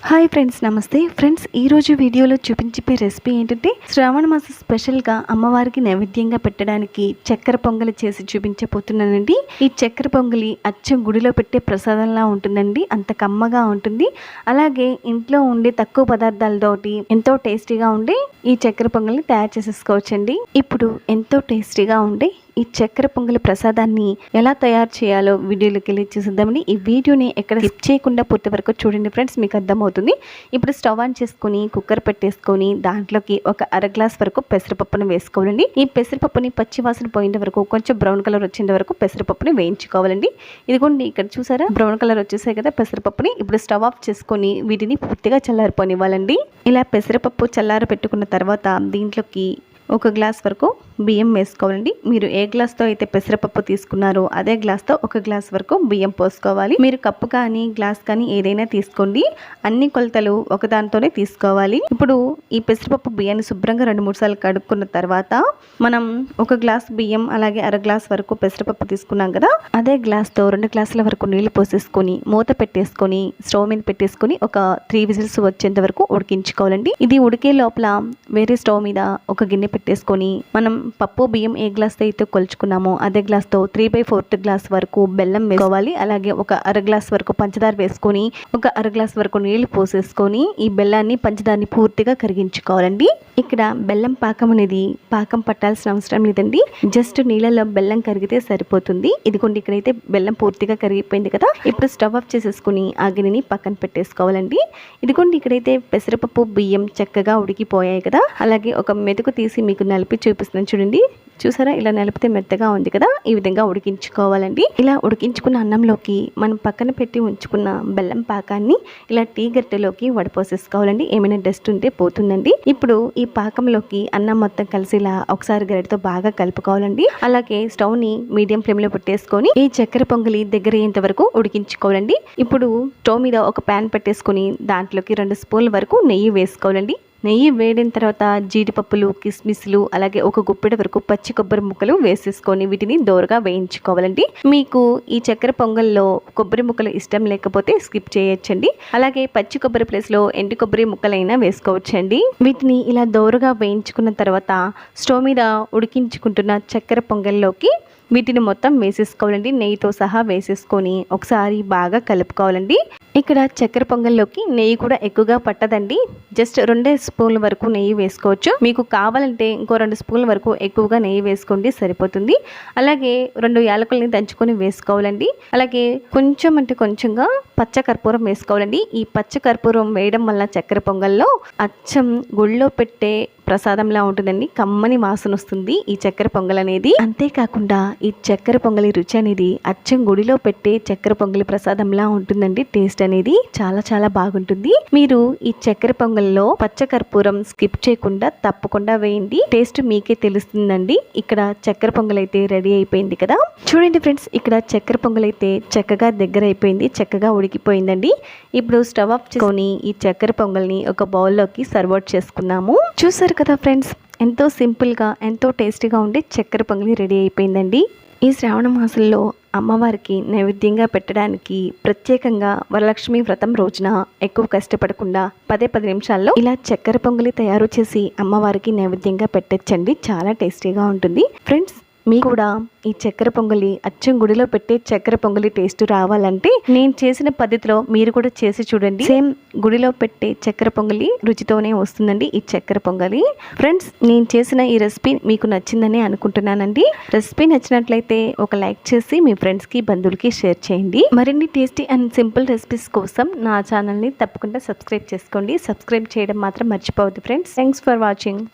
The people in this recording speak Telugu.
హాయ్ ఫ్రెండ్స్ నమస్తే. ఫ్రెండ్స్ ఈ రోజు వీడియోలో చూపించే రెసిపీ ఏంటంటే శ్రావణ మాస స్పెషల్గా అమ్మవారికి నైవేద్యంగా పెట్టడానికి చక్కెర పొంగలి చేసి చూపించబోతున్నానండి. ఈ చక్కెర పొంగలి అచ్చం గుడిలో పెట్టే ప్రసాదంలా ఉంటుందండి. అంత కమ్మగా ఉంటుంది. అలాగే ఇంట్లో ఉండే తక్కువ పదార్థాలతోటి ఎంతో టేస్టీగా ఉండే ఈ చక్కెర పొంగల్ని తయారు చేసేసుకోవచ్చండి. ఇప్పుడు ఎంతో టేస్టీగా ఉండే ఈ చక్కెర పొంగలి ప్రసాదాన్ని ఎలా తయారు చేయాలో వీడియోలోకి వెళ్ళి చూసిద్దామని ఈ వీడియోని ఎక్కడ స్కిప్ చేయకుండా పూర్తి వరకు చూడండి ఫ్రెండ్స్ మీకు అర్థమవుతుంది. ఇప్పుడు స్టవ్ ఆన్ చేసుకుని కుక్కర్ పెట్టేసుకొని దాంట్లోకి ఒక అర గ్లాస్ వరకు పెసరపప్పును వేసుకోవాలండి. ఈ పెసరపప్పుని పచ్చి వాసన పోయేంత వరకు కొంచెం బ్రౌన్ కలర్ వచ్చేంత వరకు పెసరపప్పుని వేయించుకోవాలండి. ఇదిగోండి ఇక్కడ చూసారా? బ్రౌన్ కలర్ వచ్చేసాయి కదా పెసరపప్పుని. ఇప్పుడు స్టవ్ ఆఫ్ చేసుకొని వీటిని పూర్తిగా చల్లారిపోనివ్వాలండి. ఇలా పెసరపప్పు చల్లారి పెట్టుకున్న తర్వాత దీంట్లోకి ఒక గ్లాస్ వరకు బియ్యం వేసుకోవాలండి. మీరు ఏ గ్లాస్తో అయితే పెసరపప్పు తీసుకున్నారో అదే గ్లాస్తో ఒక గ్లాస్ వరకు బియ్యం పోసుకోవాలి. మీరు కప్పు కానీ గ్లాస్ కానీ ఏదైనా తీసుకోండి. అన్ని కొలతలు ఒకదానితోనే తీసుకోవాలి. ఇప్పుడు ఈ పెసరపప్పు బియ్యాన్ని శుభ్రంగా రెండు మూడు సార్లు కడుక్కున్న తర్వాత మనం ఒక గ్లాస్ బియ్యం అలాగే అర గ్లాస్ వరకు పెసరపప్పు తీసుకున్నాం కదా అదే గ్లాస్తో రెండు గ్లాసుల వరకు నీళ్ళు పోసేసుకొని మూత పెట్టేసుకొని స్టవ్ మీద పెట్టేసుకొని ఒక త్రీ విజిల్స్ వచ్చేంత వరకు ఉడికించుకోవాలండి. ఇది ఉడికే లోపల వేరే స్టవ్ మీద ఒక గిన్నె పెట్టేసుకొని మనం పప్పు బియ్యం ఏ గ్లాస్తో అయితే కొలుచుకున్నామో అదే గ్లాస్తో త్రీ బై ఫోర్త్ గ్లాస్ వరకు బెల్లం వేసుకోవాలి. అలాగే ఒక అర గ్లాస్ వరకు పంచదార వేసుకొని ఒక అర గ్లాస్ వరకు నీళ్ళు పోసేసుకొని ఈ బెల్లాన్ని పంచదారని పూర్తిగా కరిగించుకోవాలండి. ఇక్కడ బెల్లం పాకం అనేది పాకం పట్టాల్సిన అవసరం లేదండి. జస్ట్ నీళ్ళలో బెల్లం కరిగితే సరిపోతుంది. ఇదిగోండి ఇక్కడైతే బెల్లం పూర్తిగా కరిగిపోయింది కదా. ఇప్పుడు స్టవ్ ఆఫ్ చేసేసుకుని ఆ పక్కన పెట్టేసుకోవాలండి. ఇదిగోండి ఇక్కడైతే పెసరపప్పు బియ్యం చక్కగా ఉడికిపోయాయి కదా. అలాగే ఒక మెతుకు తీసి మీకు నలిపి చూపిస్తున్నాను చూడండి. చూసారా? ఇలా నిలిపితే మెత్తగా ఉంది కదా? ఈ విధంగా ఉడికించుకోవాలండి. ఇలా ఉడికించుకున్న అన్నంలోకి మనం పక్కన పెట్టి ఉంచుకున్న బెల్లం పాకాన్ని ఇలా టీ గట్టెలోకి వడపోసేసుకోవాలండి. ఏమైనా డస్ట్ ఉంటే పోతుందండి. ఇప్పుడు ఈ పాకంలోకి అన్నం మొత్తం కలిసి ఇలా ఒకసారి గరిటతో బాగా కలుపుకోవాలండి. అలాగే స్టవ్ని మీడియం ఫ్లేమ్లో పెట్టేసుకొని ఈ చక్కెర పొంగలి దగ్గర అయ్యేంత వరకు ఉడికించుకోవాలండి. ఇప్పుడు స్టవ్ మీద ఒక ప్యాన్ పెట్టేసుకొని దాంట్లోకి రెండు స్పూన్ల వరకు నెయ్యి వేసుకోవాలండి. నెయ్యి వేడిన తర్వాత జీడిపప్పులు కిస్మిస్లు అలాగే ఒక గుప్పెడ వరకు పచ్చి కొబ్బరి ముక్కలు వేసేసుకొని వీటిని దోరగా వేయించుకోవాలండి. మీకు ఈ చక్కెర పొంగల్లో కొబ్బరి ముక్కలు ఇష్టం లేకపోతే స్కిప్ చేయొచ్చండి. అలాగే పచ్చి కొబ్బరి ప్లేస్లో ఎండు కొబ్బరి ముక్కలైనా వేసుకోవచ్చండి. వీటిని ఇలా దోరగా వేయించుకున్న తర్వాత స్టవ్ మీద ఉడికించుకుంటున్న చక్కెర పొంగల్లోకి వీటిని మొత్తం వేసేసుకోవాలండి. నెయ్యితో సహా వేసేసుకొని ఒకసారి బాగా కలుపుకోవాలండి. ఇక్కడ చక్కెర పొంగల్లోకి నెయ్యి కూడా ఎక్కువగా పట్టదండి. జస్ట్ రెండే స్పూన్ల వరకు నెయ్యి వేసుకోవచ్చు. మీకు కావాలంటే ఇంకో రెండు స్పూన్ల వరకు ఎక్కువగా నెయ్యి వేసుకోండి సరిపోతుంది. అలాగే రెండు యాలకుల్ని దంచుకొని వేసుకోవాలండి. అలాగే కొంచెం అంటే కొంచెంగా పచ్చ కర్పూరం వేసుకోవాలండి. ఈ పచ్చ కర్పూరం వేయడం వల్ల చక్కెర పొంగల్లో అచ్చం గుళ్ళో పెట్టే ప్రసాదంలా ఉంటుందండి. కమ్మని వాసన వస్తుంది ఈ చక్కెర పొంగల్ అనేది అంతేకాకుండా ఈ చక్కెర పొంగలి రుచి అనేది అచ్చం గుడిలో పెట్టే చక్కెర పొంగలి ప్రసాదంలా ఉంటుందండి. టేస్ట్ అనేది చాలా చాలా బాగుంటుంది. మీరు ఈ చక్కెర పొంగల్లో పచ్చకర్పూరం స్కిప్ చేయకుండా తప్పకుండా వేయండి. టేస్ట్ మీకే తెలుస్తుందండి. ఇక్కడ చక్కెర పొంగల్ అయితే రెడీ అయిపోయింది కదా. చూడండి ఫ్రెండ్స్ ఇక్కడ చక్కెర పొంగల్ అయితే చక్కగా దగ్గర అయిపోయింది చక్కగా ఉడికిపోయిందండి. ఇప్పుడు స్టవ్ ఆఫ్ చేసుకొని ఈ చక్కెర పొంగల్ని ఒక బౌల్లోకి సర్వ్ అవుట్ చేసుకున్నాము చూసారు కదా ఫ్రెండ్స్ ఎంతో సింపుల్గా ఎంతో టేస్టీగా ఉండే చక్కెర పొంగలి రెడీ అయిపోయిందండి. ఈ శ్రావణ మాసంలో అమ్మవారికి నైవేద్యంగా పెట్టడానికి ప్రత్యేకంగా వరలక్ష్మి వ్రతం రోజున ఎక్కువ కష్టపడకుండా పదే పది నిమిషాల్లో ఇలా చక్కెర పొంగలి తయారు చేసి అమ్మవారికి నైవేద్యంగా పెట్టచ్చండి. చాలా టేస్టీగా ఉంటుంది. ఫ్రెండ్స్ మీ కూడా ఈ చక్కెర పొంగలి అచ్చం గుడిలో పెట్టే చక్కెర పొంగలి టేస్ట్ రావాలంటే నేను చేసిన పద్ధతిలో మీరు కూడా చేసి చూడండి. సేమ్ గుడిలో పెట్టే చక్కెర పొంగలి రుచితోనే వస్తుందండి ఈ చక్కెర పొంగలి. ఫ్రెండ్స్ నేను చేసిన ఈ రెసిపీ మీకు నచ్చిందని అనుకుంటున్నానండి. రెసిపీ నచ్చినట్లయితే ఒక లైక్ చేసి మీ ఫ్రెండ్స్కి బంధువులకి షేర్ చేయండి. మరిన్ని టేస్టీ అండ్ సింపుల్ రెసిపీస్ కోసం నా ఛానల్ని తప్పకుండా సబ్స్క్రైబ్ చేసుకోండి. సబ్స్క్రైబ్ చేయడం మాత్రం మర్చిపోవద్దు ఫ్రెండ్స్. Thanks for watching.